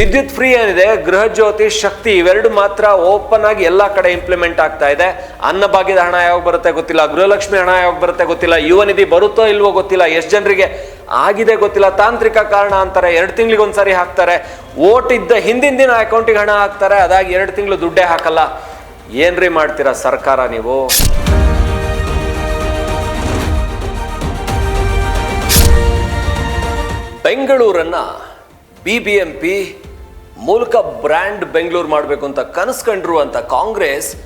ವಿದ್ಯುತ್ ಫ್ರೀ ಏನಿದೆ, ಗೃಹ ಜ್ಯೋತಿ, ಶಕ್ತಿ, ಇವೆರಡು ಮಾತ್ರ ಓಪನ್ ಆಗಿ ಎಲ್ಲ ಕಡೆ ಇಂಪ್ಲಿಮೆಂಟ್ ಆಗ್ತಾ ಇದೆ. ಅನ್ನಭಾಗ್ಯದ ಹಣ ಯಾವಾಗ ಬರುತ್ತೆ ಗೊತ್ತಿಲ್ಲ, ಗೃಹಲಕ್ಷ್ಮಿ ಹಣ ಯಾವಾಗ ಬರುತ್ತೆ ಗೊತ್ತಿಲ್ಲ, ಯುವ ನಿಧಿ ಬರುತ್ತೋ ಇಲ್ವೋ ಗೊತ್ತಿಲ್ಲ, ಎಷ್ಟು ಜನರಿಗೆ ಆಗಿದೆ ಗೊತ್ತಿಲ್ಲ, ತಾಂತ್ರಿಕ ಕಾರಣ ಅಂತಾರೆ, ಎರಡು ತಿಂಗಳಿಗೆ ಒಂದ್ಸರಿ ಹಾಕ್ತಾರೆ, ಓಟ್ ಇದ್ದ ಹಿಂದಿನ ದಿನ ಅಕೌಂಟಿಗೆ ಹಣ ಹಾಕ್ತಾರೆ, ಅದಾಗಿ ಎರಡು ತಿಂಗಳು ದುಡ್ಡೇ ಹಾಕಲ್ಲ. ಏನ್ರಿ ಮಾಡ್ತೀರಾ ಸರ್ಕಾರ ನೀವು? ಬೆಂಗಳೂರನ್ನ ಬಿ ಬಿ ಎಂ ಪಿ ಮೂಲಕ ಬ್ರ್ಯಾಂಡ್ ಬೆಂಗಳೂರು ಮಾಡಬೇಕು ಅಂತ ಕನಸು ಅಂತ ಕಾಂಗ್ರೆಸ್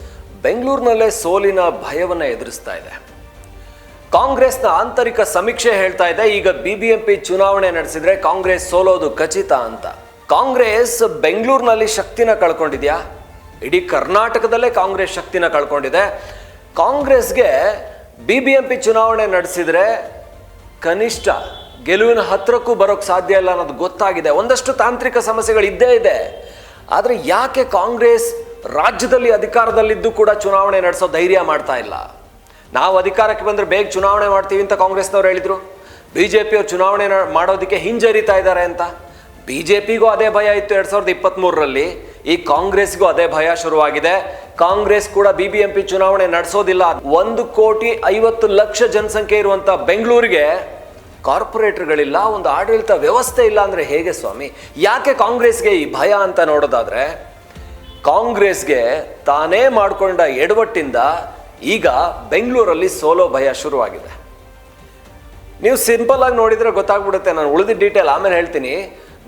ಬೆಂಗಳೂರಿನಲ್ಲೇ ಸೋಲಿನ ಭಯವನ್ನು ಎದುರಿಸ್ತಾ ಇದೆ. ಕಾಂಗ್ರೆಸ್ನ ಆಂತರಿಕ ಸಮೀಕ್ಷೆ ಹೇಳ್ತಾ ಇದೆ. ಈಗ ಬಿಬಿಎಂಪಿ ಚುನಾವಣೆ ನಡೆಸಿದ್ರೆ ಕಾಂಗ್ರೆಸ್ ಸೋಲೋದು ಖಚಿತ ಅಂತ. ಕಾಂಗ್ರೆಸ್ ಬೆಂಗಳೂರಿನಲ್ಲಿ ಶಕ್ತಿನ ಕಳ್ಕೊಂಡಿದ್ಯಾ? ಇಡೀ ಕರ್ನಾಟಕದಲ್ಲೇ ಕಾಂಗ್ರೆಸ್ ಶಕ್ತಿನ ಕಳ್ಕೊಂಡಿದೆ. ಕಾಂಗ್ರೆಸ್ಗೆ ಬಿಬಿಎಂಪಿ ಚುನಾವಣೆ ನಡೆಸಿದ್ರೆ ಕನಿಷ್ಠ ಗೆಲುವಿನ ಹತ್ರಕ್ಕೂ ಬರೋಕ್ಕೆ ಸಾಧ್ಯ ಇಲ್ಲ ಅನ್ನೋದು ಗೊತ್ತಾಗಿದೆ. ಒಂದಷ್ಟು ತಾಂತ್ರಿಕ ಸಮಸ್ಯೆಗಳು ಇದ್ದೇ ಇದೆ. ಆದರೆ ಯಾಕೆ ಕಾಂಗ್ರೆಸ್ ರಾಜ್ಯದಲ್ಲಿ ಅಧಿಕಾರದಲ್ಲಿದ್ದು ಕೂಡ ಚುನಾವಣೆ ನಡೆಸೋ ಧೈರ್ಯ ಮಾಡ್ತಾ ಇಲ್ಲ? ನಾವು ಅಧಿಕಾರಕ್ಕೆ ಬಂದರೆ ಬೇಗ ಚುನಾವಣೆ ಮಾಡ್ತೀವಿ ಅಂತ ಕಾಂಗ್ರೆಸ್ನವ್ರು ಹೇಳಿದ್ರು. ಪಿಯವ್ರು ಚುನಾವಣೆ ಮಾಡೋದಕ್ಕೆ ಹಿಂಜರಿತಾ ಇದ್ದಾರೆ ಅಂತ. ಬಿ ಜೆ ಪಿಗೂ ಅದೇ ಭಯ ಇತ್ತು ಎರಡು ಸಾವಿರದ ಇಪ್ಪತ್ತ್ಮೂರರಲ್ಲಿ ಈ ಕಾಂಗ್ರೆಸ್ಗೂ ಅದೇ ಭಯ ಶುರುವಾಗಿದೆ. ಕಾಂಗ್ರೆಸ್ ಕೂಡ ಬಿ ಬಿ ಎಂ ಪಿ ಚುನಾವಣೆ ನಡೆಸೋದಿಲ್ಲ. ಒಂದು ಕೋಟಿ ಐವತ್ತು ಲಕ್ಷ ಜನಸಂಖ್ಯೆ ಇರುವಂಥ ಬೆಂಗಳೂರಿಗೆ ಕಾರ್ಪೊರೇಟರ್ಗಳಿಲ್ಲ, ಒಂದು ಆಡಳಿತ ವ್ಯವಸ್ಥೆ ಇಲ್ಲ ಅಂದರೆ ಹೇಗೆ ಸ್ವಾಮಿ? ಯಾಕೆ ಕಾಂಗ್ರೆಸ್ಗೆ ಈ ಭಯ ಅಂತ ನೋಡೋದಾದರೆ, ಕಾಂಗ್ರೆಸ್ಗೆ ತಾನೇ ಮಾಡಿಕೊಂಡ ಎಡವಟ್ಟಿಂದ ಈಗ ಬೆಂಗಳೂರಲ್ಲಿ ಸೋಲೋ ಭಯ ಶುರುವಾಗಿದೆ. ನೀವು ಸಿಂಪಲ್ ಆಗಿ ನೋಡಿದ್ರೆ ಗೊತ್ತಾಗ್ಬಿಡುತ್ತೆ, ನಾನು ಉಳಿದ ಡೀಟೇಲ್ ಆಮೇಲೆ ಹೇಳ್ತೀನಿ.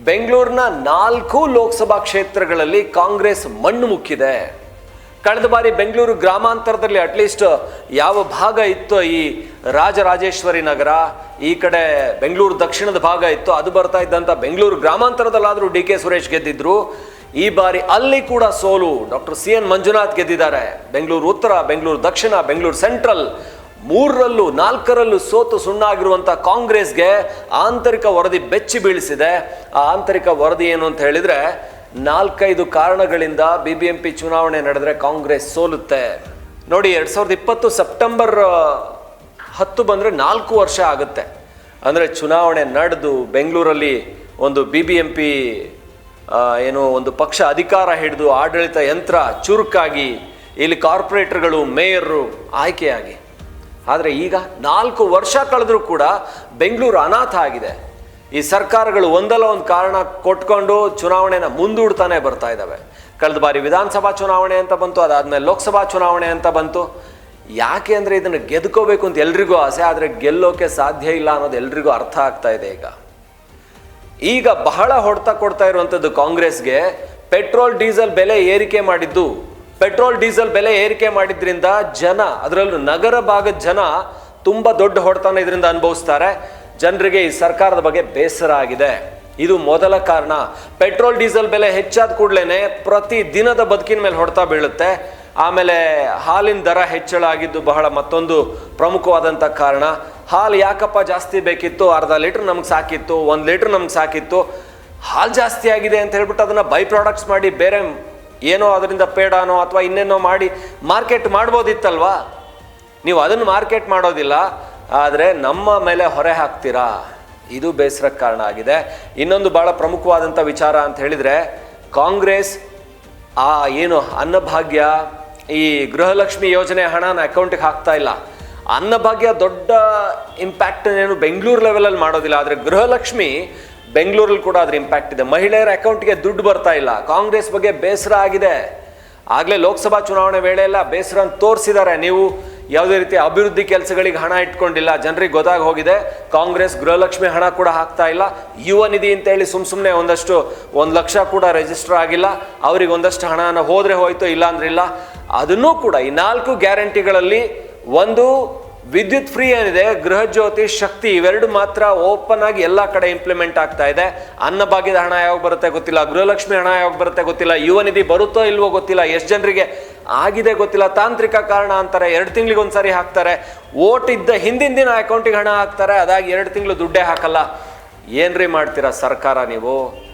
ಬೆಂಗಳೂರಿನ ನಾಲ್ಕು ಲೋಕಸಭಾ ಕ್ಷೇತ್ರಗಳಲ್ಲಿ ಕಾಂಗ್ರೆಸ್ ಮಣ್ಣು ಮುಕ್ಕಿದೆ. ಕಳೆದ ಬಾರಿ ಬೆಂಗಳೂರು ಗ್ರಾಮಾಂತರದಲ್ಲಿ ಅಟ್ಲೀಸ್ಟ್ ಯಾವ ಭಾಗ ಇತ್ತು ಈ ರಾಜರಾಜೇಶ್ವರಿ ನಗರ, ಈ ಕಡೆ ಬೆಂಗಳೂರು ದಕ್ಷಿಣದ ಭಾಗ ಇತ್ತು ಅದು ಬರ್ತಾ ಇದ್ದಂಥ ಬೆಂಗಳೂರು ಗ್ರಾಮಾಂತರದಲ್ಲಾದರೂ ಡಿ ಕೆ ಸುರೇಶ್ ಗೆದ್ದಿದ್ರು. ಈ ಬಾರಿ ಅಲ್ಲಿ ಕೂಡ ಸೋಲು ಡಾಕ್ಟರ್ ಸಿ ಎನ್ ಮಂಜುನಾಥ್ ಗೆದ್ದಿದ್ದಾರೆ. ಬೆಂಗಳೂರು ಉತ್ತರ, ಬೆಂಗಳೂರು ದಕ್ಷಿಣ, ಬೆಂಗಳೂರು ಸೆಂಟ್ರಲ್ ಮೂರರಲ್ಲೂ ನಾಲ್ಕರಲ್ಲೂ ಸೋತು ಸುಣ್ಣಾಗಿರುವಂಥ ಕಾಂಗ್ರೆಸ್ಗೆ ಆಂತರಿಕ ವರದಿ ಬೆಚ್ಚಿ ಬೀಳಿಸಿದೆ. ಆ ಆಂತರಿಕ ವರದಿ ಏನು ಅಂತ ಹೇಳಿದ್ರೆ ನಾಲ್ಕೈದು ಕಾರಣಗಳಿಂದ ಬಿ ಬಿ ಎಂ ಚುನಾವಣೆ ನಡೆದರೆ ಕಾಂಗ್ರೆಸ್ ಸೋಲುತ್ತೆ. ನೋಡಿ, ಎರಡ್ ಸಾವಿರದ ಇಪ್ಪತ್ತು ಸೆಪ್ಟೆಂಬರ್ ಹತ್ತು ಬಂದರೆ ನಾಲ್ಕು ವರ್ಷ ಆಗುತ್ತೆ. ಅಂದರೆ ಚುನಾವಣೆ ನಡೆದು ಬೆಂಗಳೂರಲ್ಲಿ ಒಂದು ಬಿ ಬಿ ಎಂ ಪಿ ಏನು ಒಂದು ಪಕ್ಷ ಅಧಿಕಾರ ಹಿಡಿದು ಆಡಳಿತ ಯಂತ್ರ ಚುರುಕಾಗಿ ಇಲ್ಲಿ ಕಾರ್ಪೊರೇಟರ್ಗಳು ಮೇಯರು ಆಯ್ಕೆಯಾಗಿ. ಆದರೆ ಈಗ ನಾಲ್ಕು ವರ್ಷ ಕಳೆದರೂ ಕೂಡ ಬೆಂಗಳೂರು ಅನಾಥ ಆಗಿದೆ. ಈ ಸರ್ಕಾರಗಳು ಒಂದಲ್ಲ ಒಂದು ಕಾರಣ ಕೊಟ್ಕೊಂಡು ಚುನಾವಣೆನ ಮುಂದೂಡ್ತಾನೆ ಬರ್ತಾ ಇದ್ದಾವೆ ಕಳೆದ ಬಾರಿ ವಿಧಾನಸಭಾ ಚುನಾವಣೆ ಅಂತ ಬಂತು, ಅದಾದ್ಮೇಲೆ ಲೋಕಸಭಾ ಚುನಾವಣೆ ಅಂತ ಬಂತು. ಯಾಕೆ ಅಂದರೆ ಇದನ್ನು ಗೆದ್ಕೋಬೇಕು ಅಂತ ಎಲ್ರಿಗೂ ಆಸೆ, ಆದರೆ ಗೆಲ್ಲೋಕೆ ಸಾಧ್ಯ ಇಲ್ಲ ಅನ್ನೋದು ಎಲ್ರಿಗೂ ಅರ್ಥ ಆಗ್ತಾ ಇದೆ ಈಗ. ಈಗ ಬಹಳ ಹೊಡೆತ ಕೊಡ್ತಾ ಇರುವಂಥದ್ದು ಕಾಂಗ್ರೆಸ್ಗೆ ಪೆಟ್ರೋಲ್, ಡೀಸೆಲ್ ಬೆಲೆ ಏರಿಕೆ ಮಾಡಿದ್ದು. ಪೆಟ್ರೋಲ್, ಡೀಸೆಲ್ ಬೆಲೆ ಏರಿಕೆ ಮಾಡಿದ್ರಿಂದ ಜನ, ಅದರಲ್ಲೂ ನಗರ ಭಾಗದ ಜನ ತುಂಬ ದೊಡ್ಡ ಹೊಡೆತನ ಇದರಿಂದ ಅನುಭವಿಸ್ತಾರೆ. ಜನರಿಗೆ ಈ ಸರ್ಕಾರದ ಬಗ್ಗೆ ಬೇಸರ ಆಗಿದೆ. ಇದು ಮೊದಲ ಕಾರಣ. ಪೆಟ್ರೋಲ್, ಡೀಸೆಲ್ ಬೆಲೆ ಹೆಚ್ಚಾದ ಕೂಡಲೇ ಪ್ರತಿ ದಿನದ ಬದುಕಿನ ಮೇಲೆ ಹೊಡೆತ ಬೀಳುತ್ತೆ. ಆಮೇಲೆ ಹಾಲಿನ ದರ ಹೆಚ್ಚಳ ಆಗಿದ್ದು ಬಹಳ ಮತ್ತೊಂದು ಪ್ರಮುಖವಾದಂಥ ಕಾರಣ. ಹಾಲು ಯಾಕಪ್ಪ ಜಾಸ್ತಿ ಬೇಕಿತ್ತು? ಅರ್ಧ ಲೀಟ್ರ್ ನಮ್ಗೆ ಸಾಕಿತ್ತು, ಒಂದು ಲೀಟ್ರ್ ನಮ್ಗೆ ಸಾಕಿತ್ತು. ಹಾಲು ಜಾಸ್ತಿ ಆಗಿದೆ ಅಂತ ಹೇಳ್ಬಿಟ್ಟು ಅದನ್ನು ಬೈ ಪ್ರಾಡಕ್ಟ್ಸ್ ಮಾಡಿ ಬೇರೆ ಏನೋ ಅದರಿಂದ ಪೇಡಾನೋ ಅಥವಾ ಇನ್ನೇನೋ ಮಾಡಿ ಮಾರ್ಕೆಟ್ ಮಾಡ್ಬೋದಿತ್ತಲ್ವಾ? ನೀವು ಅದನ್ನು ಮಾರ್ಕೆಟ್ ಮಾಡೋದಿಲ್ಲ. ಆದರೆ ನಮ್ಮ ಮೇಲೆ ಹೊರೆ ಹಾಕ್ತೀರಾ? ಇದು ಬೇಸರಕ್ಕೆ ಕಾರಣ ಆಗಿದೆ. ಇನ್ನೊಂದು ಬಹಳ ಪ್ರಮುಖವಾದಂಥ ವಿಚಾರ ಅಂತ ಹೇಳಿದರೆ, ಕಾಂಗ್ರೆಸ್, ಆ ಏನು ಅನ್ನಭಾಗ್ಯ, ಈ ಗೃಹಲಕ್ಷ್ಮಿ ಯೋಜನೆ ಹಣನ ಅಕೌಂಟಿಗೆ ಹಾಕ್ತಾ ಇಲ್ಲ. ಅನ್ನಭಾಗ್ಯ ದೊಡ್ಡ ಇಂಪ್ಯಾಕ್ಟ್ ಏನು ಬೆಂಗಳೂರು ಲೆವೆಲಲ್ಲಿ ಮಾಡೋದಿಲ್ಲ. ಆದರೆ ಗೃಹಲಕ್ಷ್ಮಿ ಬೆಂಗಳೂರಲ್ಲಿ ಕೂಡ ಅದ್ರ ಇಂಪ್ಯಾಕ್ಟ್ ಇದೆ. ಮಹಿಳೆಯರ ಅಕೌಂಟ್ಗೆ ದುಡ್ಡು ಬರ್ತಾ ಇಲ್ಲ. ಕಾಂಗ್ರೆಸ್ ಬಗ್ಗೆ ಬೇಸರ ಆಗಿದೆ. ಆಗಲೇ ಲೋಕಸಭಾ ಚುನಾವಣೆ ವೇಳೆ ಎಲ್ಲ ಬೇಸರ ತೋರಿಸಿದ್ದಾರೆ. ನೀವು ಯಾವುದೇ ರೀತಿ ಅಭಿವೃದ್ಧಿ ಕೆಲಸಗಳಿಗೆ ಹಣ ಇಟ್ಕೊಂಡಿಲ್ಲ, ಜನರಿಗೆ ಗೊತ್ತಾಗಿ ಹೋಗಿದೆ, ಕಾಂಗ್ರೆಸ್ ಗೃಹಲಕ್ಷ್ಮಿ ಹಣ ಕೂಡ ಹಾಕ್ತಾ ಇಲ್ಲ. ಯುವ ನಿಧಿ ಅಂತ ಹೇಳಿ ಸುಮ್ ಸುಮ್ಮನೆ ಒಂದಷ್ಟು, ಒಂದು ಲಕ್ಷ ಕೂಡ ರಿಜಿಸ್ಟರ್ ಆಗಿಲ್ಲ. ಅವ್ರಿಗೆ ಒಂದಷ್ಟು ಹಣನ ಹೋದ್ರೆ ಹೋಯ್ತು ಇಲ್ಲ ಅಂದ್ರೆ ಇಲ್ಲ ಅದನ್ನೂ ಕೂಡ ಈ ನಾಲ್ಕು ಗ್ಯಾರಂಟಿಗಳಲ್ಲಿ ಒಂದು ವಿದ್ಯುತ್ ಫ್ರೀ ಏನಿದೆ, ಗೃಹ ಜ್ಯೋತಿ, ಶಕ್ತಿ, ಇವೆರಡು ಮಾತ್ರ ಓಪನ್ ಆಗಿ ಎಲ್ಲ ಕಡೆ ಇಂಪ್ಲಿಮೆಂಟ್ ಆಗ್ತಾ ಇದೆ. ಅನ್ನಭಾಗ್ಯದ ಹಣ ಯಾವಾಗ ಬರುತ್ತೆ ಗೊತ್ತಿಲ್ಲ, ಗೃಹಲಕ್ಷ್ಮಿ ಹಣ ಯಾವಾಗ ಬರುತ್ತೆ ಗೊತ್ತಿಲ್ಲ, ಯುವ ನಿಧಿ ಬರುತ್ತೋ ಇಲ್ವೋ ಗೊತ್ತಿಲ್ಲ. ಎಷ್ಟು ಜನರಿಗೆ ಆಗಿದೆ ಗೊತ್ತಿಲ್ಲ. ತಾಂತ್ರಿಕ ಕಾರಣ ಅಂತಾರೆ, ಎರಡು ತಿಂಗಳಿಗೆ ಒಂದ್ಸರಿ ಹಾಕ್ತಾರೆ. ಓಟ್ ಇದ್ದ ಹಿಂದಿನ ದಿನ ಅಕೌಂಟಿಗೆ ಹಣ ಹಾಕ್ತಾರೆ, ಅದಾಗಿ ಎರಡು ತಿಂಗಳು ದುಡ್ಡೇ ಹಾಕಲ್ಲ. ಏನ್ರಿ ಮಾಡ್ತೀರಾ ಸರ್ಕಾರ ನೀವು?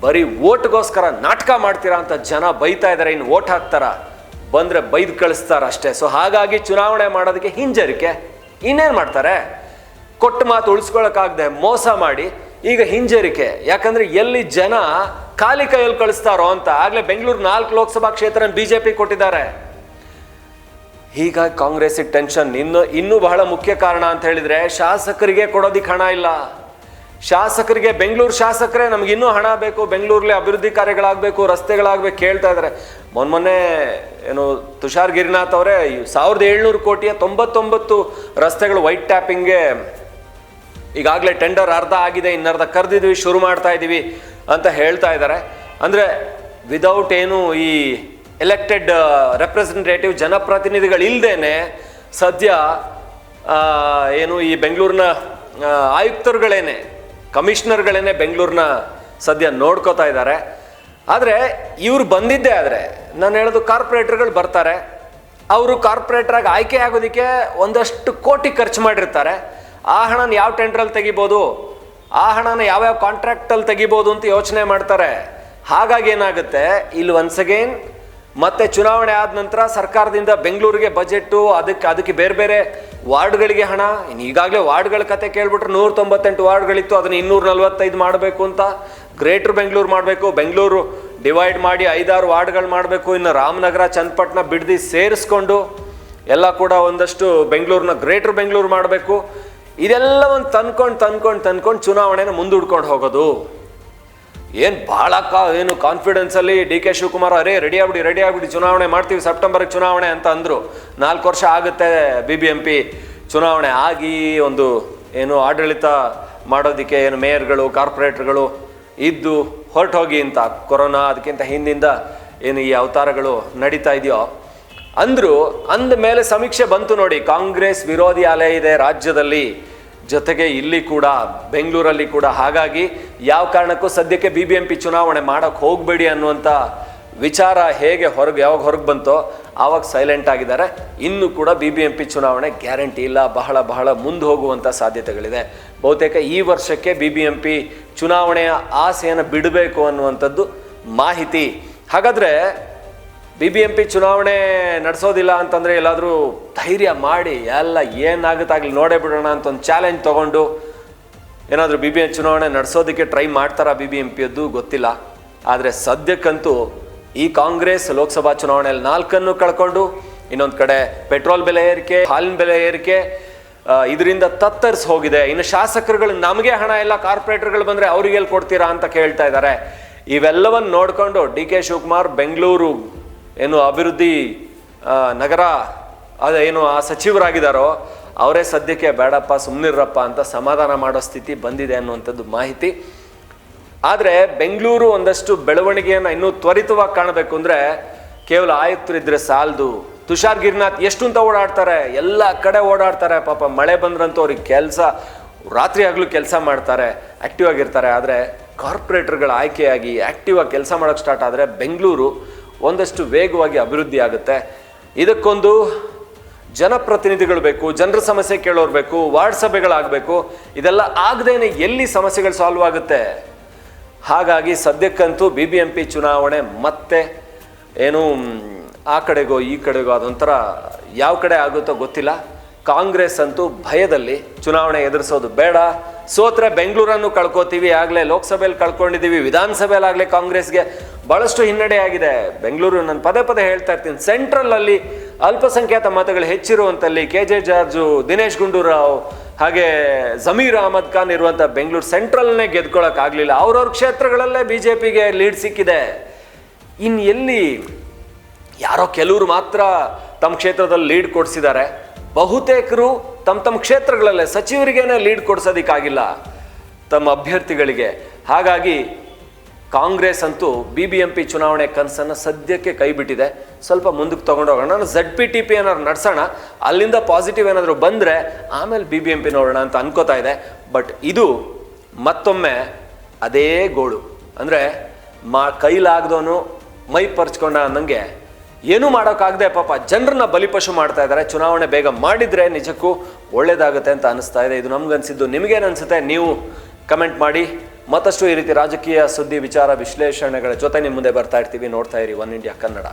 ಬರೀ ಓಟ್ಗೋಸ್ಕರ ನಾಟಕ ಮಾಡ್ತೀರಾ ಅಂತ ಜನ ಬೈತಾ ಇದ್ದಾರೆ ಇನ್ನು ಓಟ್ ಹಾಕ್ತಾರ? ಬಂದ್ರೆ ಬೈದು ಕಳಿಸ್ತಾರ ಅಷ್ಟೇ. ಸೊ ಹಾಗಾಗಿ ಚುನಾವಣೆ ಮಾಡೋದಕ್ಕೆ ಹಿಂಜರಿಕೆ. ಇನ್ನೇನು ಮಾಡ್ತಾರೆ? ಕೊಟ್ಟ ಮಾತು ಉಳಿಸ್ಕೊಳಕ್ಕಾಗದೆ ಮೋಸ ಮಾಡಿ ಈಗ ಹಿಂಜರಿಕೆ. ಯಾಕಂದ್ರೆ ಎಲ್ಲಿ ಜನ ಖಾಲಿ ಕೈಯಲ್ಲಿ ಕಳಿಸ್ತಾರೋ ಅಂತ, ಆಗ್ಲೇ ಬೆಂಗಳೂರು ನಾಲ್ಕು ಲೋಕಸಭಾ ಕ್ಷೇತ್ರ ಬಿಜೆಪಿ ಕೊಟ್ಟಿದ್ದಾರೆ. ಹೀಗಾಗಿ ಕಾಂಗ್ರೆಸ್ಸಿಗೆ ಟೆನ್ಷನ್. ಇನ್ನು, ಇನ್ನೂ ಬಹಳ ಮುಖ್ಯ ಕಾರಣ ಅಂತ ಹೇಳಿದ್ರೆ ಶಾಸಕರಿಗೆ ಕೊಡೋದಿಕ್ಕೆ ಹಣ ಇಲ್ಲ. ಶಾಸಕರಿಗೆ, ಬೆಂಗಳೂರು ಶಾಸಕರೇ ನಮ್ಗೆ ಇನ್ನೂ ಹಣ ಬೇಕು ಬೆಂಗಳೂರಲ್ಲಿ ಅಭಿವೃದ್ಧಿ ಕಾರ್ಯಗಳಾಗಬೇಕು, ರಸ್ತೆಗಳಾಗಬೇಕು ಕೇಳ್ತಾ ಇದ್ದಾರೆ ಮೊನ್ನೆ ಮೊನ್ನೆ ಏನು ತುಷಾರ್ ಗಿರಿನಾಥ್ ಅವರೇ ಸಾವಿರದ ಏಳ್ನೂರು ಕೋಟಿಯ ತೊಂಬತ್ತೊಂಬತ್ತು ರಸ್ತೆಗಳು ವೈಟ್ ಟ್ಯಾಪಿಂಗ್ಗೆ ಈಗಾಗಲೇ ಟೆಂಡರ್ ಅರ್ಧ ಆಗಿದೆ, ಇನ್ನರ್ಧ ಕರೆದಿದ್ವಿ, ಶುರು ಮಾಡ್ತಾ ಇದ್ದೀವಿ ಅಂತ ಹೇಳ್ತಾ ಇದ್ದಾರೆ. ಅಂದರೆ ವಿದೌಟ್ ಏನು ಈ ಎಲೆಕ್ಟೆಡ್ ರೆಪ್ರೆಸೆಂಟೇಟಿವ್ ಜನಪ್ರತಿನಿಧಿಗಳಿಲ್ಲದೇನೆ ಸದ್ಯ ಏನು ಈ ಬೆಂಗಳೂರಿನ ಆಯುಕ್ತರುಗಳೇನೆ, ಕಮಿಷನರ್ಗಳೇನೆ ಬೆಂಗಳೂರಿನ ಸದ್ಯ ನೋಡ್ಕೋತಾ ಇದ್ದಾರೆ. ಆದರೆ ಇವರು ಬಂದಿದ್ದೇ ಆದರೆ ನಾನು ಹೇಳೋದು ಕಾರ್ಪೊರೇಟರ್ಗಳು ಬರ್ತಾರೆ. ಅವರು ಕಾರ್ಪೊರೇಟ್ರಾಗಿ ಆಯ್ಕೆ ಆಗೋದಕ್ಕೆ ಒಂದಷ್ಟು ಕೋಟಿ ಖರ್ಚು ಮಾಡಿರ್ತಾರೆ. ಆ ಹಣನ ಯಾವ ಟೆಂಡ್ರಲ್ಲಿ ತೆಗಿಬೋದು? ಆ ಹಣನ ಯಾವ್ಯಾವ ಕಾಂಟ್ರಾಕ್ಟಲ್ಲಿ ತೆಗಿಬೋದು ಅಂತ ಯೋಚನೆ ಮಾಡ್ತಾರೆ. ಹಾಗಾಗಿ ಏನಾಗುತ್ತೆ? ಇಲ್ಲಿ ಒನ್ಸ್ ಅಗೇನ್ ಮತ್ತೆ ಚುನಾವಣೆ ಆದ ನಂತರ ಸರ್ಕಾರದಿಂದ ಬೆಂಗಳೂರಿಗೆ ಬಜೆಟ್ಟು ಅದಕ್ಕೆ ಅದಕ್ಕೆ ಬೇರೆ ಬೇರೆ ವಾರ್ಡ್ಗಳಿಗೆ ಹಣ. ಇನ್ನು ಈಗಾಗಲೇ ವಾರ್ಡ್ಗಳ ಕತೆ ಕೇಳ್ಬಿಟ್ರೆ ನೂರ ತೊಂಬತ್ತೆಂಟು ವಾರ್ಡ್ಗಳಿತ್ತು, ಅದನ್ನ ಇನ್ನೂರ ನಲ್ವತ್ತೈದು ಮಾಡಬೇಕು ಅಂತ. ಗ್ರೇಟರ್ ಬೆಂಗಳೂರು ಮಾಡಬೇಕು, ಬೆಂಗಳೂರು ಡಿವೈಡ್ ಮಾಡಿ ಐದಾರು ವಾರ್ಡ್ಗಳು ಮಾಡಬೇಕು. ಇನ್ನು ರಾಮನಗರ, ಚನ್ನಪಟ್ಟಣ ಬಿಡದಿ ಸೇರಿಸ್ಕೊಂಡು ಎಲ್ಲ ಕೂಡ ಒಂದಷ್ಟು ಬೆಂಗಳೂರನ್ನ ಗ್ರೇಟರ್ ಬೆಂಗಳೂರು ಮಾಡಬೇಕು. ಇದೆಲ್ಲವನ್ನು ತಂದ್ಕೊಂಡು ತಂದ್ಕೊಂಡು ತಂದ್ಕೊಂಡು ಚುನಾವಣೆನ ಮುಂದೂಡ್ಕೊಂಡು ಹೋಗೋದು. ಏನು ಭಾಳ ಕಾ ಏನು ಕಾನ್ಫಿಡೆನ್ಸಲ್ಲಿ ಡಿ ಕೆ ಶಿವಕುಮಾರ್ ಅರೇ ರೆಡಿ ಆಗ್ಬಿಡಿ ರೆಡಿ ಆಗ್ಬಿಡಿ, ಚುನಾವಣೆ ಮಾಡ್ತೀವಿ, ಸೆಪ್ಟೆಂಬರ್ಗೆ ಚುನಾವಣೆ ಅಂತ ಅಂದರು. ನಾಲ್ಕು ವರ್ಷ ಆಗುತ್ತೆ ಬಿ ಬಿ ಎಂ ಪಿ ಚುನಾವಣೆ ಆಗಿ ಒಂದು ಏನು ಆಡಳಿತ ಮಾಡೋದಕ್ಕೆ ಏನು ಮೇಯರ್ಗಳು, ಕಾರ್ಪೊರೇಟರ್ಗಳು ಇದ್ದು ಹೊರಟೋಗಿ ಅಂತ ಕೊರೋನಾ ಅದಕ್ಕಿಂತ ಹಿಂದಿಂದ ಏನು ಈ ಅವತಾರಗಳು ನಡೀತಾ ಇದೆಯೋ ಅಂದ್ರು ಅಂದ ಮೇಲೆ ಸಮೀಕ್ಷೆ ಬಂತು ನೋಡಿ. ಕಾಂಗ್ರೆಸ್ ವಿರೋಧಿ ಅಲೆ ಇದೆ ರಾಜ್ಯದಲ್ಲಿ. ಜೊತೆಗೆ ಇಲ್ಲಿ ಕೂಡ, ಬೆಂಗಳೂರಲ್ಲಿ ಕೂಡ. ಹಾಗಾಗಿ ಯಾವ ಕಾರಣಕ್ಕೂ ಸದ್ಯಕ್ಕೆ ಬಿ ಬಿ ಎಂ ಪಿ ಚುನಾವಣೆ ಮಾಡೋಕ್ಕೆ ಹೋಗಬೇಡಿ ಅನ್ನುವಂಥ ವಿಚಾರ ಹೇಗೆ ಹೊರಗೆ, ಯಾವಾಗ ಹೊರಗೆ ಬಂತೋ, ಆವಾಗ ಸೈಲೆಂಟ್ ಆಗಿದ್ದಾರೆ. ಇನ್ನೂ ಕೂಡ ಬಿ ಬಿ ಎಂ ಪಿ ಚುನಾವಣೆ ಗ್ಯಾರಂಟಿ ಇಲ್ಲ. ಬಹಳ ಬಹಳ ಮುಂದೆ ಹೋಗುವಂಥ ಸಾಧ್ಯತೆಗಳಿದೆ. ಬಹುತೇಕ ಈ ವರ್ಷಕ್ಕೆ ಬಿ ಬಿ ಎಂ ಪಿ ಚುನಾವಣೆಯ ಆಸೆಯನ್ನು ಬಿಡಬೇಕು ಅನ್ನುವಂಥದ್ದು ಮಾಹಿತಿ. ಹಾಗಾದರೆ ಬಿ ಬಿ ಎಂ ಪಿ ಚುನಾವಣೆ ನಡೆಸೋದಿಲ್ಲ ಅಂತಂದರೆ ಎಲ್ಲಾದರೂ ಧೈರ್ಯ ಮಾಡಿ, ಎಲ್ಲ ಏನಾಗುತ್ತಾಗಲಿ ನೋಡೇ ಬಿಡೋಣ ಅಂತ ಒಂದು ಚಾಲೆಂಜ್ ತೊಗೊಂಡು ಏನಾದರೂ ಬಿ ಬಿ ಎಂ ಚುನಾವಣೆ ನಡೆಸೋದಕ್ಕೆ ಟ್ರೈ ಮಾಡ್ತಾರಾ ಬಿ ಬಿ ಎಂ ಪಿಯದ್ದು ಗೊತ್ತಿಲ್ಲ. ಆದರೆ ಸದ್ಯಕ್ಕಂತೂ ಈ ಕಾಂಗ್ರೆಸ್ ಲೋಕಸಭಾ ಚುನಾವಣೆಯಲ್ಲಿ ನಾಲ್ಕನ್ನು ಕಳ್ಕೊಂಡು, ಇನ್ನೊಂದು ಕಡೆ ಪೆಟ್ರೋಲ್ ಬೆಲೆ ಏರಿಕೆ, ಹಾಲಿನ ಬೆಲೆ ಏರಿಕೆ ಇದರಿಂದ ತತ್ತರಿಸಿ ಹೋಗಿದೆ. ಇನ್ನು ಶಾಸಕರುಗಳು ನಮಗೆ ಹಣ ಇಲ್ಲ ಕಾರ್ಪೊರೇಟರ್ಗಳು ಬಂದರೆ ಅವ್ರಿಗೆ ಎಲ್ಲಿ ಕೊಡ್ತೀರಾ ಅಂತ ಕೇಳ್ತಾ ಇದ್ದಾರೆ. ಇವೆಲ್ಲವನ್ನು ನೋಡಿಕೊಂಡು ಡಿ ಕೆ ಶಿವಕುಮಾರ್ ಬೆಂಗಳೂರು ಏನು ಅಭಿವೃದ್ಧಿ ನಗರ ನಗರ ಅದೇನು ಆ ಸಚಿವರಾಗಿದ್ದಾರೋ ಅವರೇ ಸದ್ಯಕ್ಕೆ ಬೇಡಪ್ಪ ಸುಮ್ಮನಿರಪ್ಪ ಅಂತ ಸಮಾಧಾನ ಮಾಡೋ ಸ್ಥಿತಿ ಬಂದಿದೆ ಅನ್ನುವಂಥದ್ದು ಮಾಹಿತಿ. ಆದರೆ ಬೆಂಗಳೂರು ಒಂದಷ್ಟು ಬೆಳವಣಿಗೆಯನ್ನು ಇನ್ನೂ ತ್ವರಿತವಾಗಿ ಕಾಣಬೇಕು ಅಂದರೆ ಕೇವಲ ಆಯುಕ್ತರಿದ್ರೆ ಸಾಲದು. ತುಷಾರ್ ಗಿರಿನಾಥ್ ಎಷ್ಟು ಅಂತ ಓಡಾಡ್ತಾರೆ, ಎಲ್ಲ ಕಡೆ ಓಡಾಡ್ತಾರೆ, ಪಾಪ ಮಳೆ ಬಂದ್ರಂತೂ ಅವ್ರಿಗೆ ಕೆಲಸ, ರಾತ್ರಿ ಆಗಲೂ ಕೆಲಸ ಮಾಡ್ತಾರೆ ಆ್ಯಕ್ಟಿವ್ ಆಗಿರ್ತಾರೆ. ಆದರೆ ಕಾರ್ಪೊರೇಟರ್ಗಳ ಆಯ್ಕೆಯಾಗಿ ಆ್ಯಕ್ಟಿವ್ ಆಗಿ ಕೆಲಸ ಮಾಡೋಕ್ಕೆ ಸ್ಟಾರ್ಟ್ ಆದರೆ ಬೆಂಗಳೂರು ಒಂದಷ್ಟು ವೇಗವಾಗಿ ಅಭಿವೃದ್ಧಿ ಆಗುತ್ತೆ. ಇದಕ್ಕೊಂದು ಜನಪ್ರತಿನಿಧಿಗಳು ಬೇಕು, ಜನರ ಸಮಸ್ಯೆ ಕೇಳೋರು ಬೇಕು, ವಾರ್ಡ್ ಸಭೆಗಳಾಗಬೇಕು, ಇದೆಲ್ಲ ಆಗದೇನೆ ಎಲ್ಲಿ ಸಮಸ್ಯೆಗಳು ಸಾಲ್ವ್ ಆಗುತ್ತೆ? ಹಾಗಾಗಿ ಸದ್ಯಕ್ಕಂತೂ ಬಿ ಬಿ ಎಂ ಪಿ ಚುನಾವಣೆ ಮತ್ತೆ ಏನು, ಆ ಕಡೆಗೋ, ಈ ಕಡೆಗೋ ಅದೊಂಥರ ಯಾವ ಕಡೆ ಆಗುತ್ತೋ ಗೊತ್ತಿಲ್ಲ. ಕಾಂಗ್ರೆಸ್ ಅಂತೂ ಭಯದಲ್ಲಿ ಚುನಾವಣೆ ಎದುರಿಸೋದು ಬೇಡ. ಸೋತ್ರೆ ಬೆಂಗಳೂರನ್ನು ಕಳ್ಕೊತೀವಿ, ಆಗಲೇ ಲೋಕಸಭೆಯಲ್ಲಿ ಕಳ್ಕೊಂಡಿದ್ದೀವಿ, ವಿಧಾನಸಭೆಯಲ್ಲಾಗಲೇ ಕಾಂಗ್ರೆಸ್ಗೆ ಭಾಳಷ್ಟು ಹಿನ್ನಡೆಯಾಗಿದೆ ಬೆಂಗಳೂರು ನಾನು ಪದೇ ಪದೇ ಹೇಳ್ತಾ ಇರ್ತೀನಿ. ಸೆಂಟ್ರಲಲ್ಲಿ ಅಲ್ಪಸಂಖ್ಯಾತ ಮತಗಳು ಹೆಚ್ಚಿರುವಂತಲ್ಲಿ ಕೆ ಜೆ ಜಾರ್ಜು ದಿನೇಶ್ ಗುಂಡೂರಾವ್ ಹಾಗೆ ಜಮೀರ್ ಅಹಮದ್ ಖಾನ್ ಇರುವಂಥ ಬೆಂಗಳೂರು ಸೆಂಟ್ರಲ್ನೇ ಗೆದ್ಕೊಳ್ಳೋಕ್ಕಾಗಲಿಲ್ಲ ಅವ್ರವ್ರ ಕ್ಷೇತ್ರಗಳಲ್ಲೇ ಬಿ ಜೆ ಪಿಗೆ ಲೀಡ್ ಸಿಕ್ಕಿದೆ. ಇನ್ನು ಎಲ್ಲಿ ಯಾರೋ ಕೆಲವರು ಮಾತ್ರ ತಮ್ಮ ಕ್ಷೇತ್ರದಲ್ಲಿ ಲೀಡ್ ಕೊಡಿಸಿದ್ದಾರೆ. ಬಹುತೇಕರು ತಮ್ಮ ತಮ್ಮ ಕ್ಷೇತ್ರಗಳಲ್ಲೇ ಸಚಿವರಿಗೇನೆ ಲೀಡ್ ಕೊಡ್ಸೋದಕ್ಕಾಗಿಲ್ಲ. ತಮ್ಮ ಅಭ್ಯರ್ಥಿಗಳಿಗೆ. ಹಾಗಾಗಿ ಕಾಂಗ್ರೆಸ್ ಅಂತೂ ಬಿ ಬಿ ಎಂ ಪಿ ಚುನಾವಣೆ ಕನಸನ್ನು ಸದ್ಯಕ್ಕೆ ಕೈ ಬಿಟ್ಟಿದೆ ಸ್ವಲ್ಪ ಮುಂದಕ್ಕೆ ತೊಗೊಂಡೋಗೋಣ ನಾನು ಝಡ್ ಪಿ ಟಿ ಪಿ ಏನಾದ್ರು ನಡೆಸೋಣ? ಅಲ್ಲಿಂದ ಪಾಸಿಟಿವ್ ಏನಾದರೂ ಬಂದರೆ ಆಮೇಲೆ ಬಿ ಬಿ ಎಂ ಪಿ ನೋಡೋಣ ಅಂತ ಅನ್ಕೋತಾ ಇದೆ. ಬಟ್ ಇದು ಮತ್ತೊಮ್ಮೆ ಅದೇ ಗೋಳು. ಅಂದರೆ ಮಾ ಕೈಲಾಗ್ದೋನು ಮೈ ಪರ್ಚ್ಕೊಂಡ ಅನ್ನಂಗೆ ಏನೂ ಮಾಡೋಕ್ಕಾಗದೆ ಪಾಪ ಜನರನ್ನ ಬಲಿಪಶು ಮಾಡ್ತಾ ಇದ್ದಾರೆ. ಚುನಾವಣೆ ಬೇಗ ಮಾಡಿದರೆ ನಿಜಕ್ಕೂ ಒಳ್ಳೇದಾಗುತ್ತೆ ಅಂತ ಅನಿಸ್ತಾ ಇದೆ. ಇದು ನಮ್ಗನ್ಸಿದ್ದು. ನಿಮಗೇನು ಅನಿಸುತ್ತೆ? ನೀವು ಕಮೆಂಟ್ ಮಾಡಿ. ಮತ್ತಷ್ಟು ಈ ರೀತಿ ರಾಜಕೀಯ ಸುದ್ದಿ, ವಿಚಾರ, ವಿಶ್ಲೇಷಣೆಗಳ ಜೊತೆ ನಿಮ್ಮ ಮುಂದೆ ಬರ್ತಾ ಇರ್ತೀವಿ. ನೋಡ್ತಾ ಇರಿ ಒನ್ ಇಂಡಿಯಾ ಕನ್ನಡ.